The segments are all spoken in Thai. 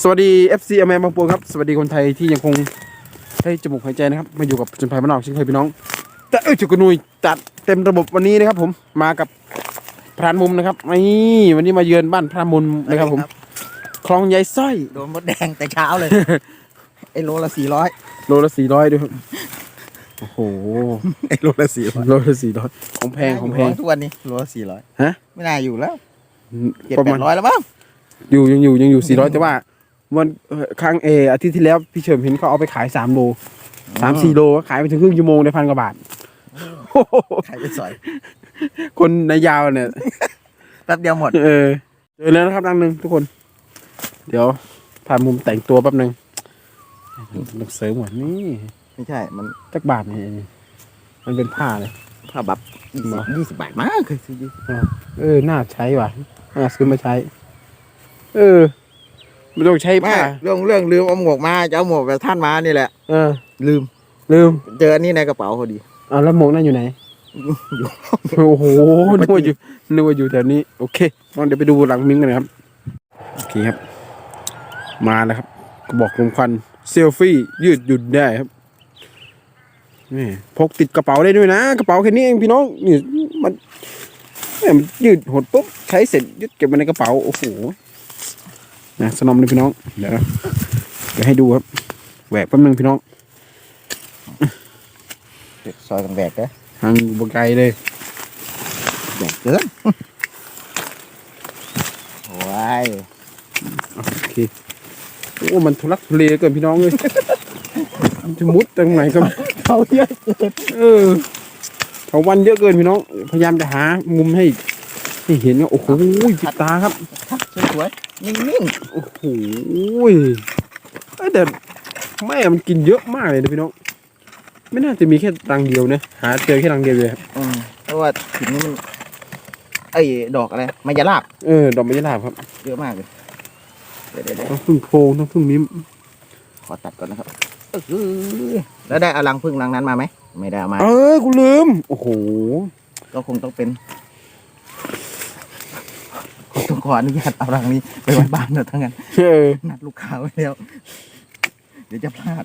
สวัสดี FC อเมริบางปูครับ สวัสดีคนไทยที่ยังคงให้จมูกหายใจนะครับ มาอยู่กับจนภัยมานอกเชิงเคยพี่น้อง แต่เอ้ยจุกกระนุยจัดเต็มระบบวันนี้นะครับ ผมมากับพรานมุมนะครับนี่วันนี้มาเยือนบ้านพรานมุมนะครับผมคลองยายสร้อย โดนมดแดงแต่เช้าเลย ไอโลละสี่ร้อยโลละสี่ร้อยด้วยครับโอ้โหไอโลละสี่ร้อยโลละสี่ร้อยของแพงของแพงทุกวันนี้โลละสี่ร้อยฮะไม่น่าอยู่แล้วเจ็ดประแปมาณดร้อยแล้วมั้งอยู่ยังอยู่ยังอยู่สี่ร้อยแต่ว่า วันเอ่อครั้งเอออาทิตย์ที่แล้วพี่เฉิมเห็นเขาเอาไปขายสามโลสามสี่โลขายไปถึงครึ่งชั่วโมงได้พันกว่าบาทใครไปสอย คนในยาวเนี่ยแป๊บเดียวหมด เออเจอแล้วนะครับดังหนึ่งทุกคน เดี๋ยวผ่านมุมแต่งตัวแป๊บหนึ่งหนังเสริมหมดนี่ไม่ใช่ มันจักบาทนี่มันเป็นผ้าเลยผ้าบับยี่เหรสิอบยี่สิบบาทมากเคยซื้อยี่สิบเออ น่าใช้ว่ะน่าซื้อมาใช้ เออ ไม่ต้องใช้ไม่ผ้าเรื่องเรื่องลืมเอาหมวกมาจะเอาหมวกแบบท่านมานี่แหละ เออ ลืม ลืมเจออันนี้ในกระเป๋าพอดีเอาแล้วหมวกนั่นอยู่ไหน โอ้โหนึกว่าอยู่นึกว่าอยู่แถวนี้ โอเคงั้นเดี๋ยวไปดูหลังมิ้งกันนะครับ โอเคครับ มาแล้วครับกระบอกลมควันเซลฟี่ยืดหยุ่นได้ครับ นี่พกติดกระเป๋าได้ด้วยนะ กระเป๋าแค่นี้เองพี่น้องนี่มันแม่มันยืดหดปุ๊บใช้เสร็จยึดเก็บไว้ในกระเป๋า โอ้โห นะสนอมเลยพี่น้อง เดี๋ยวนะเดี๋ยวให้ดูครับ แหวกแป๊บนึงพี่น้องซอยกันแบกนะทางบนไกลเลยแบกเกินโอ้ยโอเคโอ้มันทุลักทุเลเกินพี่น้องเลยมันจะมุดตรงไหนก็ไม่เขาเยอะเกินเออเขาวันเยอะเกินพี่น้อง พยายามจะหามุมให้ ให้เห็นว่าโอ้โหปิดตาครับสวยๆนิ่งโอ้โหเอ้ยแต่แม่มันกินเยอะมากเลยนะพี่น้องไม่น่าจะมีแค่รังเดียวนะหาเจอแค่รังเดียวเลยครับๆอืมเพราะว่าถิ่นนี้มันไอ้ดอกอะไรมายาลาบเออดอกไม้ยลาบครับเยอะมากเลยเดี๋ยวเดี๋ยวเดี๋ยวต้องพึ่งโพรงต้องพึ่งมิ้มขอตัดก่อนนะครับเออแล้วได้เอารังพึ่งรังนั้นมาไหมไม่ได้เอามา เออกูลืม โอ้โห ก็คงต้องเป็นต้ องขออนุญาตเอารังนี้ไปไว้บ้านเถอะทั้างนั้นเออนัดลูกค้าไว้แล้ว เดี๋ยวจะพลาด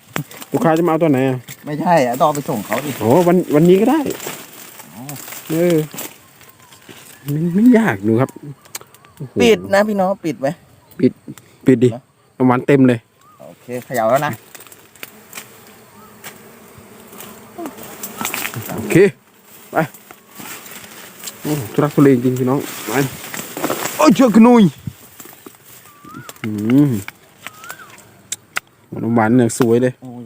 ลูกค้าจะมาเอาตัวไหนอะไม่ใช่อะต้องเอาไปส่งเขาดิ โอ้วันวันนี้ก็ได้อ๋อ เออไม่ไม่ยากดูครับโอ้โหปิดนะพี่น้องปิดไว้ปิดดิน้ำหวานเต็มเลย โอเคเขย่าแล้วนะ โอเค ไปโอ้ทุรักทุเลจริงๆพี่น้องไปโอ้ยเชือกขนุยอืมน้ำหวานเนี่ยสวยเลยโอ้ย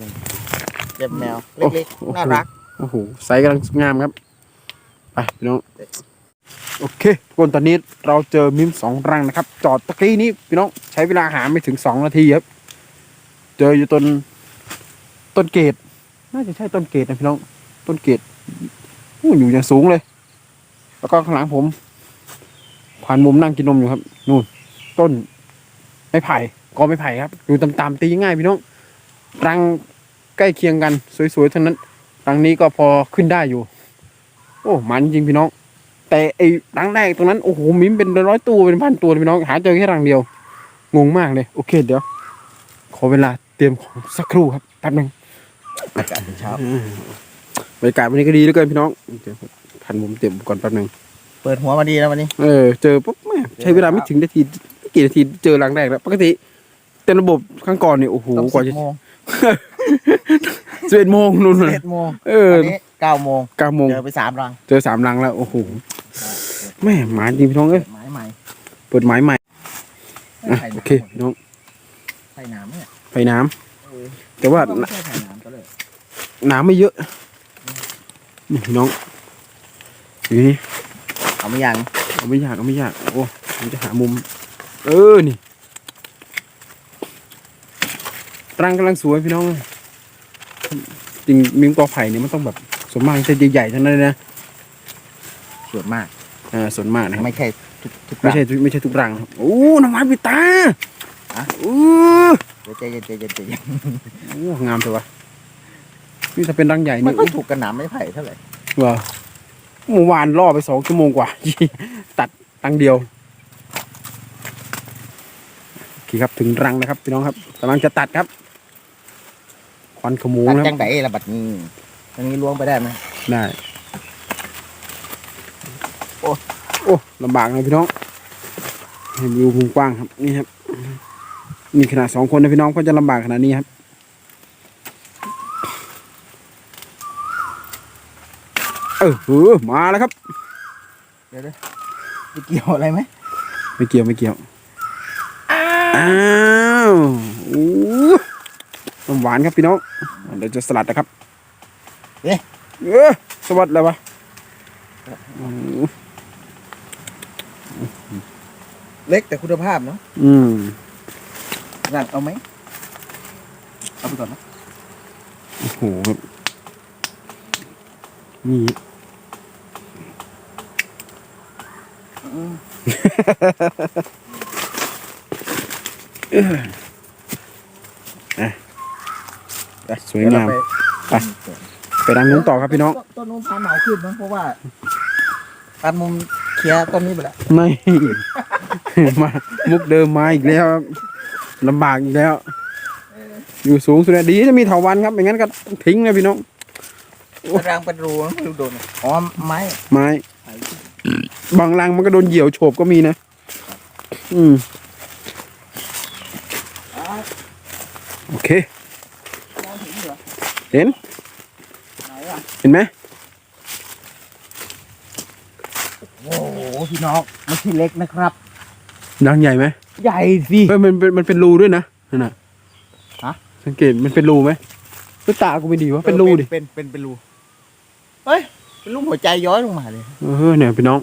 เจ็บแมวโอ้เล็กโอ้โหๆน่ารัก โอ้โหไซส์กำลังงามครับ ไปพี่น้อง โอเคทุกคนตอนนี้เราเจอมิมสองรังนะครับ จอดตะกี้นี้พี่น้องใช้เวลาหาไม่ถึงสองนาทีครับ เจออยู่ต้นต้นเกตน่าจะใช่ต้นเกตนะพี่น้อง ต้นเกตอู้อยู่อย่างสูงเลย แล้วก็ข้างหลังผม ผ่านมุมนั่งกินนมอยู่ครับ นู่น ต้นไม้ไผ่กอไม้ไผ่ครับอยู่ต่ำๆตีง่ายพี่น้องรังใกล้เคียงกัน สวยๆทั้งนั้นรังนี้ก็พอขึ้นได้อยู่ โอ้มันจริงพี่น้อง แต่ไอ้รังแรกตรงนั้นโอ้โหมิมเป็นร้อยตัวเป็นพันตัวเลยพี่น้องหาเจอแค่รังเดียว งงมากเลย โอเคเดี๋ยว ขอเวลาเตรียมของสักครู่ครับแป๊บหนึงอากาศเช้าบรรยากาศวันนี้ก็ดีเหลือเกินพี่น้องเดี๋ยวทันผมเตรียมอุปก่อนแป๊บหนึง เปิดหัวมาดีแล้ววันนี้เออเจอปุ๊บแม่ใช้เวลาไม่ถึงนาทีไม่กี่นาทีเจอรังแรกแล้ว ปกติเต็มระบบครั้งก่อนเนี่ยโอ้โหต้องกว่าสิจะบโมงสิบเอ็ดโมงนู่นเลยเจ็ดโมงเอออันนี้เก้าโมงเก้าโมงเจอไปสามรังเจอสามรังแล้วโอ้โหแม่หมาจริงพี่น้องเอ้ยไม้ใหม่เปิดหมายใหม่อะไข่โอน้ำเคพี่น้องไข่น้ำเนี่ยไฟน้ำเออแต่ว่าไม่ใช่ไข่น้ำก็เลยน้ำไม่เยอะนี่พี่น้องอยู่นี่ เอาไม่ยังเอาไม่ยากเอาไม่ยากโอ้ผมจะหามุม เออนี่รังกำลังสวยพี่น้องจริงมิงกอไผ่เนี่ยมันต้องแบบส่วนมากจะใหญ่ๆทั้งนั้นเลยนะส่วนมากอ่าส่วนมากนะครับไม่ใช่ทุกทุกไม่รังใช่ไม่ใช่ทุกรังครับโอ้น้ำมันปิดตาอะโอ้เดี๋ยวใจเย็นใจเย็นใจเย็นโหงามเถอะวะนี่ถ้าเป็นรังใหญ่มันี่นก็ถูกกันหนามไม่ไผ่เท่าไหร่ว่า เมื่อวานล่อไปสองชั่วโมงกว่า ตัดรังเดียวโอเคเคครับถึงรังแล้วครับพี่น้องครับกำลังจะตัดครับควันขโมงตัดนะคจัรับงไดละบัดนี้ตรงนี้ล้วงไปได้ไหมได้โอ้โอ้ลำบากเลยพี่น้องให้วิวมุมกว้างครับนี่ครับนี่ขนาดสองคนนะพี่น้องก็จะลำบากขนาดนี้ครับ ออเออมาแล้วครับไปเกี่ยวอะไรไหมไม่เกี่ยวไม่เกี่ยว อ้าวอู้น้ำหวานครับพี่น้อง เดี๋ยวจะสลัดนะครับเอ๊ะเออสวัสดีเลยวะอู้เล็กแต่คุณภาพเนาะอืมนั่นเอาไหมเอาไปก่อนนะโอ้โหครับนี่ สวยงาม ไป ไปดังนู้นต่อครับพี่น้อง ต้นนู้นพาเหมาขึ้นนะเพราะว่าตัดมุมเคลียร์ต้นนี้ไปแล้ว ไม่ มามุกเดิมมาอีกแล้วครับลำบากอีกแล้ว อยู่สูงสุดแล้วดีจะมีเถาวันครับไม่งั้นก็ทิ้งเลยพี่น้องรังเป็นรูนะไม่รู้โดนอ๋อไม้ ไม้ บางรังมันก็โดนเหยี่ยวโฉบก็มีนะ อืม โอเค มองเห็นเหรอเห็น ไหนอะเห็นไหมโอ้โหพี่น้องไม่ใช่เล็กนะครับ รังใหญ่ไหมใหญ่สิ เฮ้ยมันเป็นมันเป็นรูด้วยนะนั่นน่ะฮะ สังเกตมันเป็นรูไหมก็ตากูไม่ดีวะเป็นรูดิเป็นเป็นเป็นรูเฮ้ยเป็นรูปหัวใจย้อยลงมาเลย เออเนี่ยพี่น้อง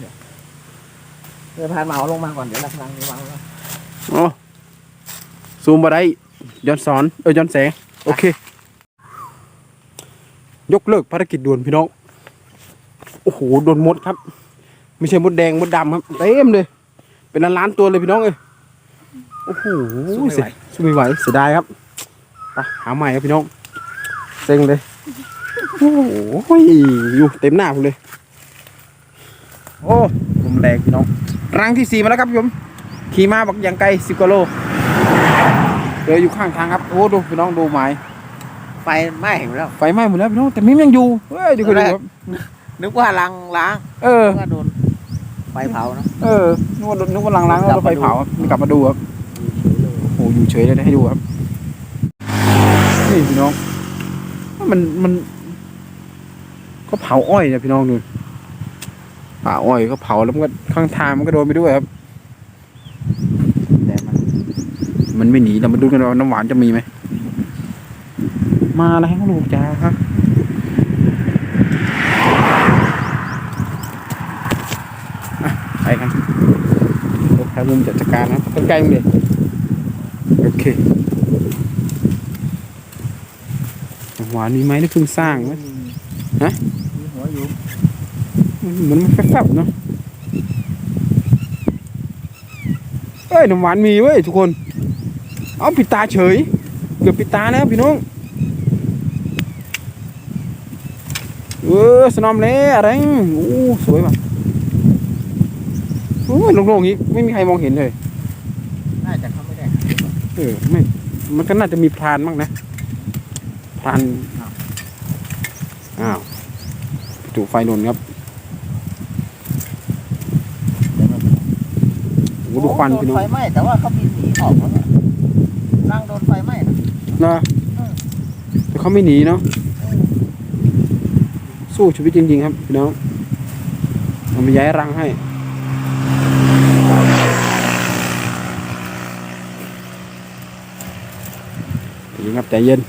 เดี๋ยวพานเหมาลงมาก่อนเดี๋ยวรักรังนี้วางแล้วอ๋อซูมมาได้ย้อนสอนเออย้อนแสงโอเค ยกเลิกภารกิจด่วนพี่น้องโอ้โหโดนมดครับ ไม่ใช่มดแดงมดดำครับเต็มเลย เป็นล้านล้านๆตัวเลยพี่น้องเอ้ยโอ้โหสู้ไม่ไหวสู้ไม่ไหวเสียดายครับไปหาใหม่ครับพี่น้องเซ็งเลยโอ้โหอยู่เต็มหน้าผมเลย โอ้ลมแรงพี่น้องรังที่สี่มาแล้วครับผมขี่มาบอกอย่างไกลสิบกิโลเดินอยู่ข้างทางครับ โอ้ดูพี่น้องดูไม้ไฟไหม้หมดแล้วไฟไหม้หมดแล้วพี่น้องแต่มิมยังอยู่เฮ้ยเดี๋ยวก่อนตอนแรกครับนึกว่ารังล้างเออนึกว่าโดนไฟเผานะเออนึกว่านึกว่าลังล้างแล้วไฟเผาครับนี่กลับมาดูครับโอ้โหอยู่เฉยเลยนะให้ดูครับนี่พี่น้องมันมันก็เผาอ้อยเนี่ยพี่น้องดู เผาอ้อยก็เผาแล้วมันก็ข้างทางมันก็โดนไปด้วยครับแต่มันมันไม่หนีเรามาดูกันว่าน้ำหวานจะมีไหมมาแล้วให้ลูกจ้าครับไปกันโอ้ใครมุมจัดการนะใกล้ๆมึงดิโอเคน้ำหวานมีไหมนี่เพิ่งสร้างไหมฮะ เหมือนมันแฟบๆเนาะเอ้ยน้ำหวานมีเว้ยทุกคน เอาปิดตาเฉย เกือบปิดตาแล้วพี่น้องเออสนอมเล่อะไรโอ้สวยว่ะโอ้ยโล่งๆอย่างนี้ไม่มีใครมองเห็นเลยน่าจะเข้าไม่ได้เออไม่มันก็น่าจะมีพรานบ้างนะพรานอ้าวจุไฟหล่นครับ โอ้ดูควันพี่น้องโดไฟไหม้แต่ว่าเขาบินหนีออกแล้วเนี่ยรังโดนไฟไหม้นะนะแต่เขาไม่หนีเนาะสู้ชีวิตจริง ๆ ครับพี่น้องเอามาย้ายรังให้ใจเย็นครับใจเย็น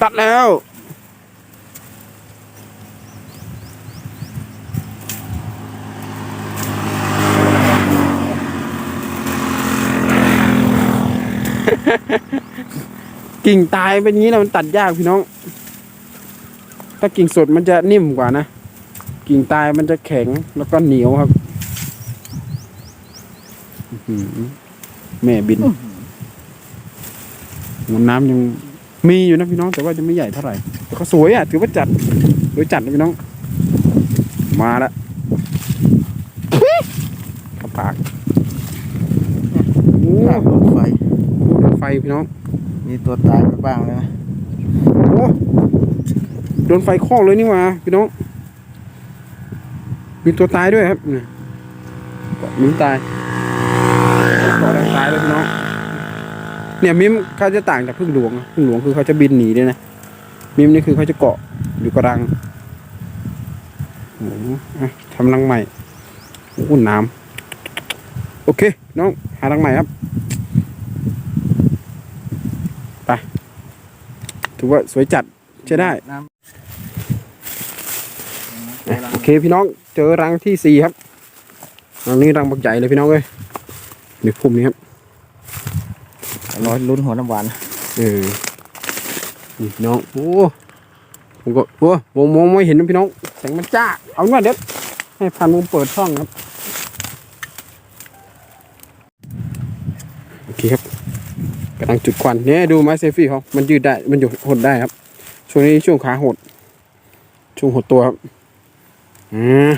ตัดแล้ว กิ่งตายเป็นอย่างนี้นะมันตัดยากพี่น้อง ถ้ากิ่งสดมันจะนิ่มกว่านะ กิ่งตายมันจะแข็งแล้วก็เหนียวครับอื้อหือแม่บินมวลน้ำยังมีอยู่นะพี่น้องแต่ว่าจะไม่ใหญ่เท่าไหร่ แต่ก็สวยอะ ถือว่าจัดสวยจัดนะพี่น้อง มาละขับปากโดนไฟโดนไฟพี่น้อง มีตัวตายไปบ้างแล้วนะโอ้โดนไฟคลอกเลยนี่หว่าพี่น้อง มีตัวตายด้วยครับนี่เกาะมิมตายเกาะตายเลยพี่น้อง เนี่ยมิมเขาจะต่างจากพึ่งหลวงพึ่งหลวงคือเขาจะบินหนีด้วยนะ มิมนี่คือเขาจะเกาะอยู่กับรังโอ้โหทำรังใหม่โอ้โหน้ำโอเค น้อง หารังใหม่ครับ ไป ถือว่าสวยจัดใช้ได้ น้อะโอเคพี่น้อง เจอรังที่สี่ครับ รังนี้รังบักใหญ่เลยพี่น้องเอ้ยนี่พุ่มนี้ครับำร้อยลุ้นหัวน้ำหวาน เออนี่พี่น้อง โอ้ผมก็โอ้มองมองไม่เห็นนะพี่น้อง แสงมันจ้า เอาเงี้ยเด็ดให้พันมุมเปิดช่องครับโอเคครับ กำลังจุดควันเนี่ยดูไม้เซฟี่เขามันยืดได้มันอยู่หดได้ครับ ช่วงนี้ช่วงขาหด ช่วงหดตัวครับอ่า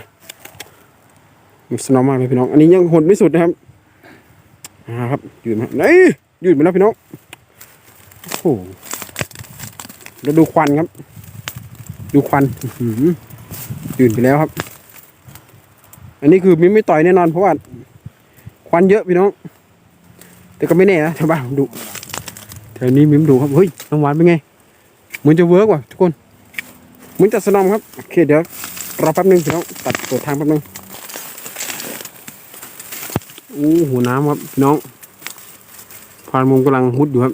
มันสนอมมากเลยพี่น้อง อันนี้ยังหดไม่สุดนะครับอ่าครับยืดมาเฮ้ยยืดมาแล้วพี่น้องโอ้โหแล้วดูควันครับ ดูควันหือยืนไปแล้วครับ อันนี้คือมิ้ไม่ต่อยแน่นอนเพราะว่าควันเยอะพี่น้อง แต่ก็ไม่แน่นะชาวบ้านผมดูแถวนี้มิ้มดูครับเฮ้ยน้ำหวานเป็นไงเหมือนจะเวิร์กว่ะทุกคนเหมือนจะสนอมครับโอเคเดี๋ยวรอแป๊บนึงพี่น้องตัดตัวทางแป๊บนึงโอ้หูน้ำครับน้องพานมุมกำลังมุดอยู่ครับ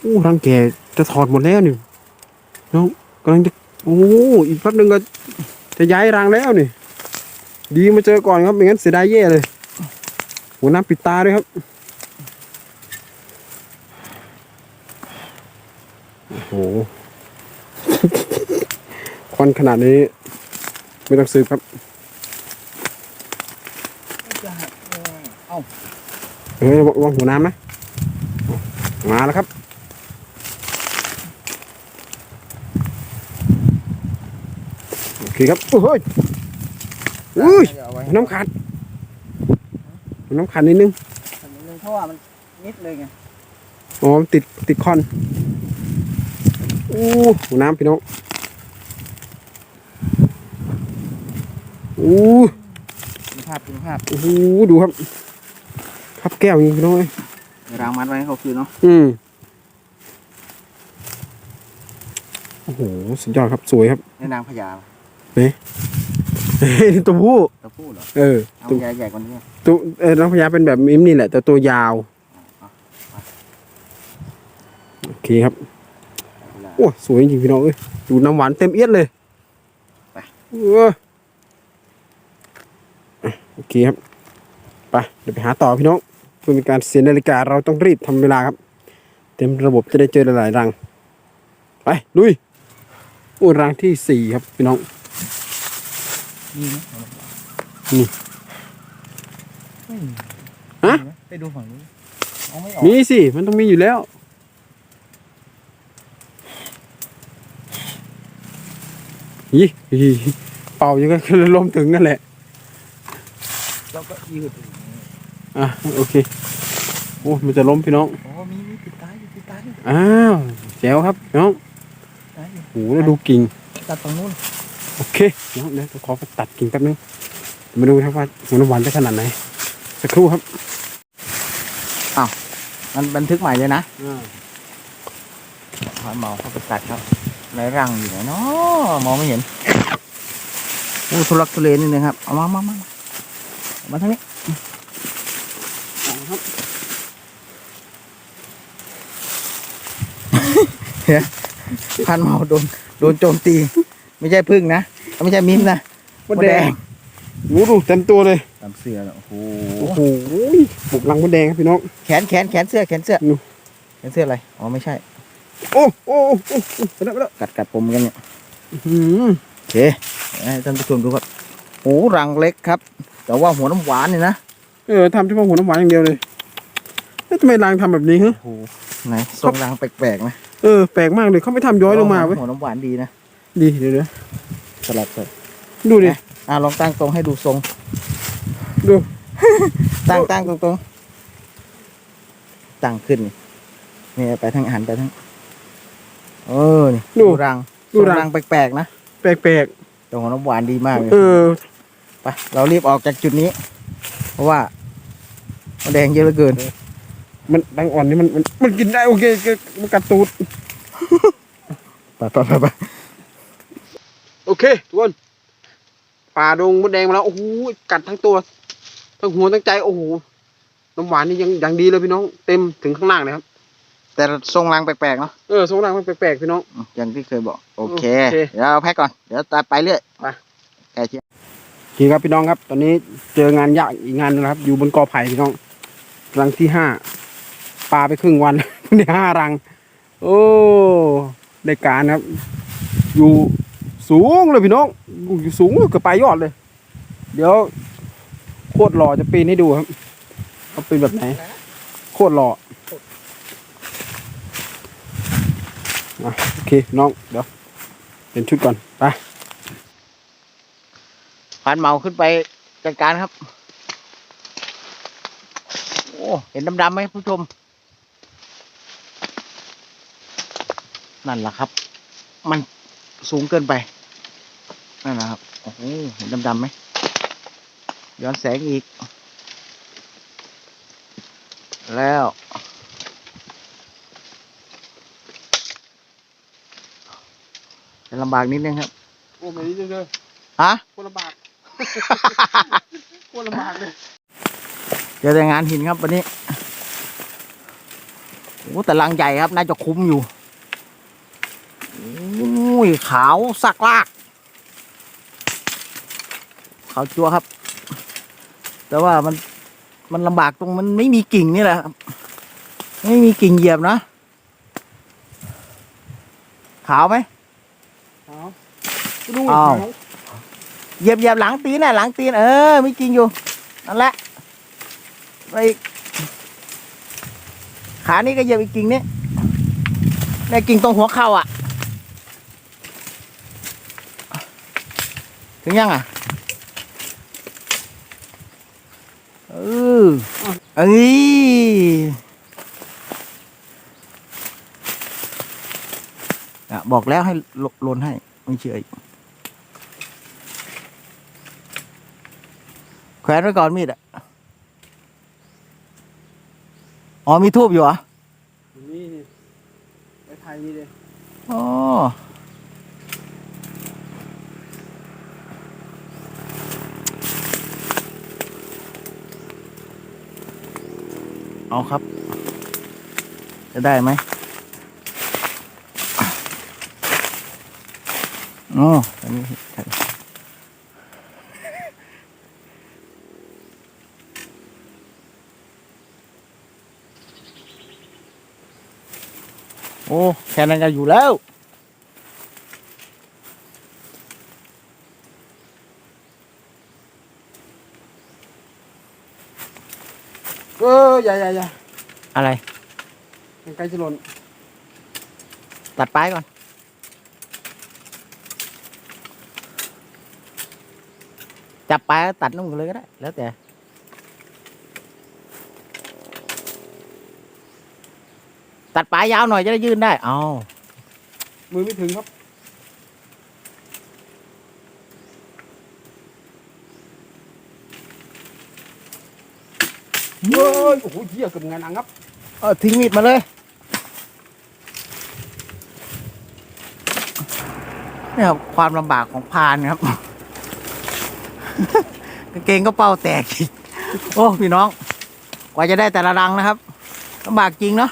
โอ้รังแกจะถอดหมดแล้วนี่น้องกำลังจะโอ้อีกแป๊บนึงก็จะย้ายรังแล้วนี่ ดีมาเจอก่อนครับไม่งั้นเสียดายแย่เลย หัวน้ำปิดตาด้วยครับโอ้โหควันขนาดนี้ ไม่ต้องซื้อครับเอ้าเฮ้ยระวังหัวน้ำนะ มาแล้วครับโอเคครับโอ้ยอุ้ยน้ำขาด หัวน้ำขาดนิดนึงอันนี้เพราะว่ามันนิดเลยไงอ๋อมันติดติดคอนอู้หัวน้ำพี่น้องอู้คุณภาพคุณภาพโอ้โหดูครับ ครับแก้วจริงพี่น้องเอ้ยรางมัดไว้ให้เขาคืนเนาะอืมโอ้โหสุดยอดครับสวยครับนี่นางพญาเฮ้ย ตัวผู้ตัวผู้เหรอเออเอาตัวใหญ่ใหญ่กว่านี้ตัวเออน้องพญาเป็นแบบมิมนี่แหละแต่ตัวยาวโอเคครับโอ้สวยจริงพี่น้องเอ้ยดูน้ำหวานเต็มเอียดเลยไปเอออะโอเคครับไปเดี๋ยวไปหาต่อพี่น้องเพื่อเป็นการเสียนาฬิกาเราต้องรีบทำเวลาครับ เต็มระบบจะได้เจอหลายๆรัง ไปลุยโอ้รังที่สี่ครับพี่น้อง นี่นะนี่ฮะไปดูฝั่งนู้นเอาไม่ออกมีสิ มันต้องมีอยู่แล้ว ยี่ยี่เป่ายังไงก็ลมถึงนั่นแหละ แล้วก็ยืดอะ โอเค โอ้ มันจะล้มพี่น้อง อ๋อมีมีติดตายอยู่ติดตายอยู่อ้าวแจ๋วครับพี่น้องตายอยู่โอ้โหแล้วดูกิ่งตัดฝั่งนู้นโอ เคเดี๋ยวเดี๋ยวขอไปตัดกิ่งแป๊บนึงมาดูครับว่าหัวน้ำหวานจะขนาดไหนสักครู่ครับมันบันทึกใหม่เลยนะอ่าพาเมาเข้าไปตัดครับในรังอยู่ไหนเนาะมองไม่เห็นโอ้ทุลักทุเลนิดนึงครับ เอามามามาเอามาทางนี้ครับพันเมาโดนโดนโจมตี ไม่ใช่พึ่งนะ ไม่ใช่มิ้มนะมดแดงโอ้โหดูเต็มตัวเลยตามเสื้อแล้วโอ้โหโอ้โหบุกลังมดแดงครับพี่น้อง แขนแขนแขนเสื้อแขนเสื้อนู่แขนเสื้ออะไร อ๋อไม่ใช่โอ้โอ้โอ้โอ้ไปแล้วไปแล้วกัดกัดผมกันเนี่ยอื้อหือโอเคให้ท่านผู้ชมดูครับโอ้รังเล็กครับ แต่ว่าหัวน้ำหวานนี่นะ เออทำเฉพาะหัวน้ำหวานอย่างเดียวเลยเอ๊ะทำไมรางทำแบบนี้ฮะโอ้โหไหนทรงรังแปลกๆนะเออแปลกมากเลยเขาไม่ทำย้อยลงมาเว้ยหัวน้ำหวานดีนะ ดีเดี๋ยวเดี๋ยว สลับสลับดูดิอะลองตั้งตรงให้ดูทรง ดู ตั้งตั้งตรงตรงตั้งขึ้นนี่นี่ไปทางหันไปทางเออนี่ดูรังดูรัง รังแปลกๆนะแปลกตรงของน้ำหวานดีมากเลย ๆเออ ไปเรารีบออกจากจุดนี้ เพราะว่ามันแดงเยอะเหลือเกิน มันแบงอ่อนนี่มันมันมันกินได้โอเคโอเคมันกัดตูดไปไปไปไป โอเคทุกคนป่าดงมดแดงมาแล้วโอ้โหกัดทั้งตัว ทั้งหัวทั้งใจโอ้โหน้ำหวานนี่ยังยังดีเลยพี่น้อง เต็มถึงข้างล่างเลยครับ แต่ทรงรังแปลกๆเนาะเออทรงร่างมันแปลกๆพี่น้องอืมอย่างที่เคยบอกโอเค โอเค เดี๋ยวเราแพ็กก่อน เดี๋ยวตามไปเรื่อยไปใกล้เที่ยงโอเคครับพี่น้องครับ ตอนนี้เจองานยากอีกงานหนึงแล้วครับ อยู่บนกอไผ่พี่น้องรังที่ห้าปลาไปครึ่งวัน ได้ห้ารัง โอ้ได้การครับ อยู่ สูงเลยพี่น้องสูงเกือบปลายยอดเลย เดี๋ยวโคตรหล่อจะปีนให้ดูครับเอาเป็นแบบไหน โคตรหล่อโอเคน้องเดี๋ยวเปลี่ยนชุดก่อนไปผ่านเมาขึ้นไปจัดการครับ โอ้เห็นดำๆไหมผู้ชม นั่นแหละครับ มันสูงเกินไป นั่นแหละครับ โอ้โหเห็นดำๆไหม ย้อนแสงอีก แล้ว จะลำบากนิดนึงครับ โอ้ไม่ดีจังเลยฮะโคตรลำบากโคตรลำบากเลยเจอแต่งานหินครับวันนี้ โอ้แต่ลังใหญ่ครับ น่าจะคุ้มอยู่ โอ้ยขาวสักลาก ขาวจัวครับ แต่ว่ามันมันลำบากตรงมันไม่มีกิ่งนี่แหละครับ ไม่มีกิ่งเหยียบนะ ขาวไหมเอาดูอ้าวขเหยียบเหยียบหลังตีนน่ะหลังตีนเออมีกิ่งอยู่นั่นแหละไปอีกขานี่ก็เหยียบอีกกิ่งนี้ในกิ่งตรงหัวเข่าอะ ถึงยังอะเออ เอ้ยอะบอกแล้วให้ลลนให้ ไม่เชื่ออีกแขวนไว้ก่อนมีดอะ อ๋อมีทูบอยู่เหรอนี่นี่ไปไทยนี่เลยอ๋อ เอาครับ จะได้ไหมอ๋ออันนี้โอ้ แค่นั้นก็อยู่แล้ว เออย่าอย่าอย่าอะไร มันใกล้จะหล่นตัดปลายก่อน จับปลายแล้วตัดนุ่งเลยก็ได้ แล้วแต่ ตัดปลายยาวหน่อยจะได้ยืนได้ เอา มือไม่ถึงครับ ฮ้ยโอ้โหเหี้ยเกือบงานอังครับเอาทิ้งมีดมาเลยนี่ครับความลำบากของพรานครับ กางเกงก็เป้าแตกอีกโอ้พี่น้อง กว่าจะได้แต่ละรังนะครับลำบากจริงเนาะ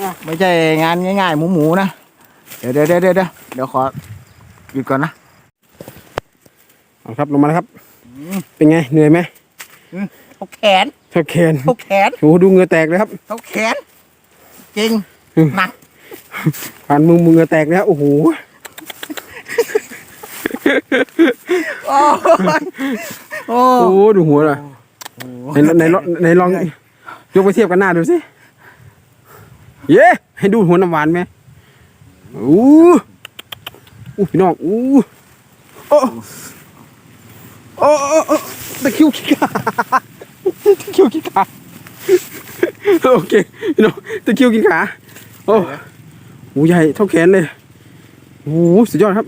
อะไม่ใช่งานง่ายๆ หมูหมูๆนะ เดี๋ยวเดี๋ยวเดี๋ยวเดี๋ยวเดี๋ยวขอหยุดก่อนนะ เอาครับลงมาแล้วครับเป็นไงเหนื่อยไหมเขาแขน เท่าแขนเขาแขนโอ้โหดูเหงื่อแตกเลยครับ เขาแขน จริงหนักผ่านมือมือเหงื่อแตกแล้วโอ้โหโอ้ยโอ้โอ้โหดูหัวเลยในในลองในลองยกไปเทียบกันหน้าดูสิเย้ให้ดูหัวน้ำหวานไหมอู้อู้พี่น้องอู้โอ้โอ้โอ้โอ้ตะคริวขี้ขาด ตะคริวขี้ขาดโอเคพี่น้องตะคริวกินขาโอ้โหใหญ่เท่าแขนเลยโอ้โหสุดยอดครับ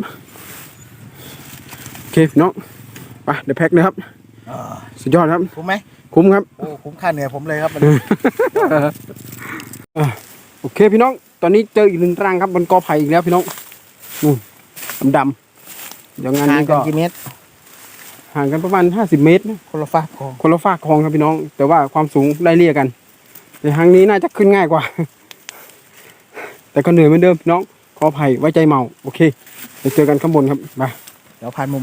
โอเคพี่น้องไปเดี๋ยวแพ็คเลยครับสุดยอดครับคุ้มไหมคุ้มครับโอ้คุ้มค่าเหนื่อยผมเลยครับมันโอเคพี่น้อง ตอนนี้เจออีกหนึ่งรังครับบนกอไผ่อีกแล้วพี่น้องนู่นดำๆเดี๋ยวงานห่างนี้กัก็นกี่เมตร ห่างกันประมาณ50เมตรนะคนละฝากของคนละฝากคลองครับพี่น้อง แต่ว่าความสูงไล่เลี่ยกันในทางนี้น่าจะขึ้นง่ายกว่า แต่ก็เหนื่อยเหมือนเดิมพี่น้อง ขออภัยไว้ใจเมา โอเคเดี๋ยวเจอกันข้างบนครับมาเดี๋ยวพานมุม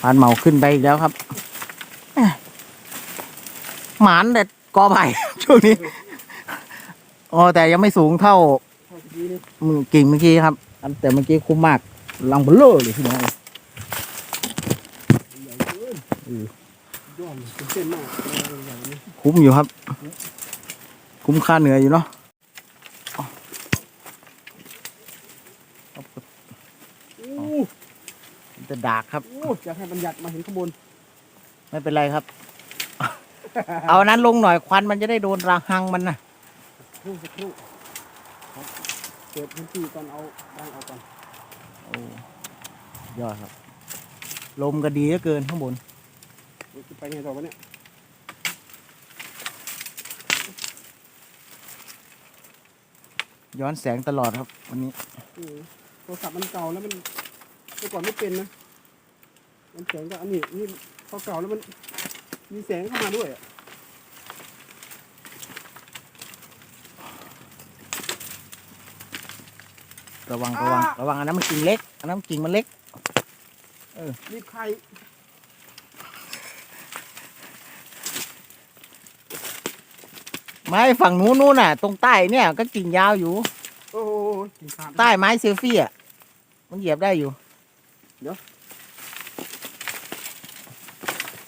พานเหมาขึ้นไปอีกแล้วครับแหม่หมานแต่กอไผ่ช่วงนี้อ๋อแต่ยังไม่สูงเท่ามือกิ่งเมื่อกี้ครับอันแต่เมื่อกี้คุ้มมากลังเบลอเลยพี่น้อง ย่อมเส้นมาก คุ้มอยู่ครับ คุ้มค่าเหนื่อยอยู่เนาะมันจะดากครับอยากให้บัญญัติมาเห็นข้างบน ไม่เป็นไรครับ เอาอันนั้นลงหน่อยควันมันจะได้โดนราหังมันนะครู่สักครู่ครับเปิดพื้นที่ก่อนเอารังออกก่อนโอ้ยอดครับ ลมก็ดีเหลือเกินข้างบนเดี๋ยวจะ ไปไงต่อวะเนี่ยย้อนแสงตลอดครับ วันนี้เออโทรศัพท์มันเก่าแล้วมันเมื่อก่อนไม่เป็นนะมันแสงก็อันนี้นี่พอเก่าแล้วมัน มีแสงเข้ามาด้วยอะระวังระวังระวังอันนั้นมันกิ่งเล็กอันนั้นกิ่งมันเล็กรีบใคร ไม้ฝั่งนู้นนู่นน่ะ ตรงใต้เนี่ยก็กิ่งยาวอยู่ โอ้โหกิ่งขาดใต้ไม้เซลฟี่อะ มันเหยียบได้อยู่เดี๋ยว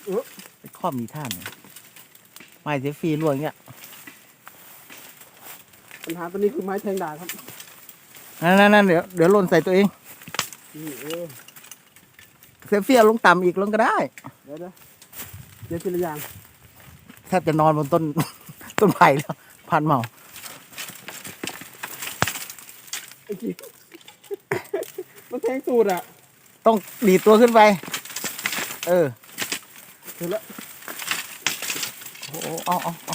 เออไปครอบมีท่านยไม้เซลฟี่ร่วงเงี้ยปัญหาตอนนี้คือไม้แทงดาครับนั่นนั่นนั่นเดี๋ยวเดี๋ยวหล่นใส่ตัวเองนี่เออเซลฟี่เอาลงต่ำอีกลงก็ได้ เดี๋ยวเดี๋ยวเดี๋ยวทีละอย่างแทบจะนอนบนต้น ต้นไผ่แล้วพันเมาไอ้จีมันแทงสูตรอะต้องดีดตัวขึ้นไป เออเห็นแล้วโอ้โหเอาเอาเอา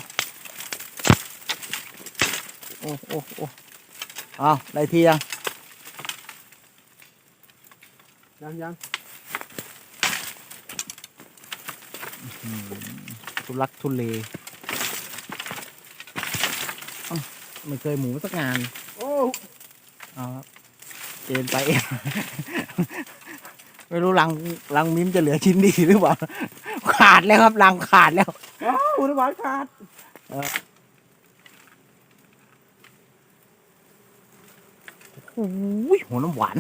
โอ้โอ้โอ้เอาได้ทียังยังยังทุลักทุเลเอ้า ไม่เคยหมูสักงาน โอ้เอาครับเจนไป ไม่รู้รังรังมิ้มจะเหลือชิ้นดีหรือเปล่า ขาดแล้วครับรังขาดแล้วอ้าวอุณหภูมิขาดโอ้ยหัวน้ำหวาน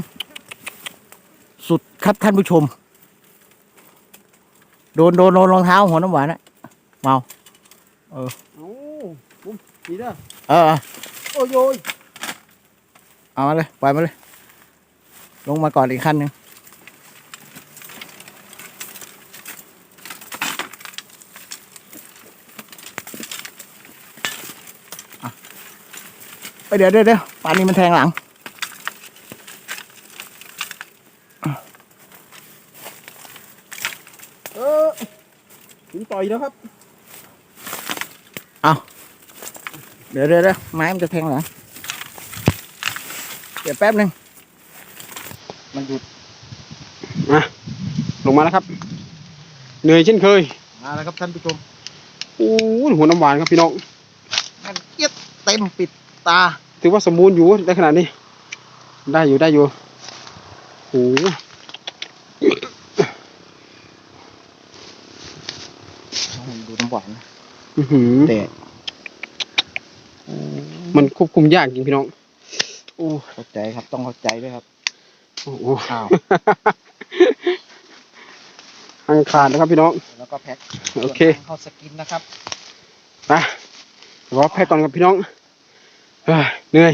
สุดครับท่านผู้ชม โดนโดนโดนรองเท้าหัวน้ำหวานอะเมา เอ้าบุ้มดีเด้อเออ เออโอ้ยโยยเอามาเลยปล่อยมาเลย ลงมาก่อนอีกขั้นหนึ่งอะไปเดี๋ยวเดี๋ยวเดี๋ยวปานนี้มันแทงหลัง เออถึงต่อยแล้วครับ เดี๋ยวเดี๋ยวเดี๋ยวไม้มันจะแทงหลังเดี๋ยวแป๊บหนึ่งมันหยุดลงมาแล้วครับ เหนื่อยเช่นเคย มาแล้วครับท่านผู้ชมโอ้ยหัวน้ำหวานครับพี่น้องมันเอียดเต็มปิดตา ถือว่าสมบูรณ์อยู่ได้ขนาดนี้ ได้อยู่ได้อยู่โอ้โหดูน้ำหวานอื้อหือแต่ มันควบคุมยากจริงพี่น้อง โอ้เข้าใจครับต้องเข้าใจด้วยครับโอ้โหอ้าวหังขาดนะครับพี่น้อง แล้วก็แพ็คโอเค ส่วนทางเข้าสกินนะครับ ไปรอแพ็กก่อนครับพี่น้องเอ้ยเหนื่อย